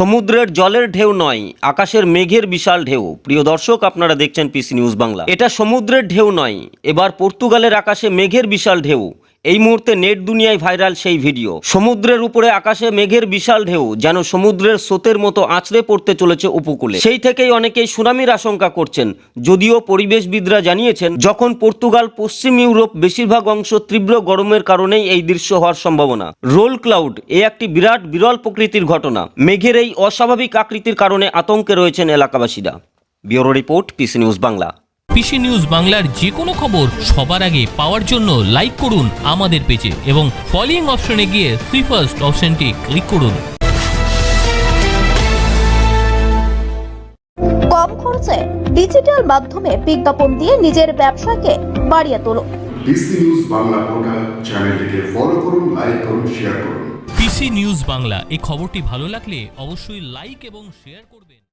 সমুদ্রের জলের ঢেউ নয়, আকাশের মেঘের বিশাল ঢেউ। প্রিয় দর্শক, আপনারা দেখছেন পিসি নিউজ বাংলা। এটা সমুদ্রের ঢেউ নয়, এবার পর্তুগালের আকাশে মেঘের বিশাল ঢেউ। এই মুহূর্তে নেট দুনিয়ায় ভাইরাল সেই ভিডিও। সমুদ্রের উপরে আকাশে মেঘের বিশাল ঢেউ, যেন সমুদ্রের স্রোতের মতো আছড়ে পড়তে চলেছে উপকূলে। সেই থেকেই অনেকেই সুনামির আশঙ্কা করছেন, যদিও পরিবেশবিদরা জানিয়েছেন, যখন পর্তুগাল পশ্চিম ইউরোপ বেশিরভাগ অংশ তীব্র গরমের কারণেই এই দৃশ্য হওয়ার সম্ভাবনা। রোল ক্লাউড, এ একটি বিরাট বিরল প্রকৃতির ঘটনা। মেঘের এই অস্বাভাবিক আকৃতির কারণে আতঙ্কে রয়েছেন এলাকাবাসীরা। Bureau report, PC news Bangla. PC news বাংলার যে কোনো খবর সবার আগে পাওয়ার জন্য লাইক করুন আমাদের পেজে এবং ফলোইং অপশনে গিয়ে সুই ফার্স্ট অপশনটি ক্লিক করুন। কম খরচে ডিজিটাল মাধ্যমে বিজ্ঞাপন দিয়ে নিজের ব্যবসাকে বাড়িয়ে তোলো। ডিসি নিউজ বাংলা পোর্টাল চ্যানেলটিকে ফলো করুন লাইক করুন শেয়ার করুন। পিসি নিউজ বাংলা এই খবরটি ভালো লাগলে অবশ্যই লাইক এবং শেয়ার করবেন।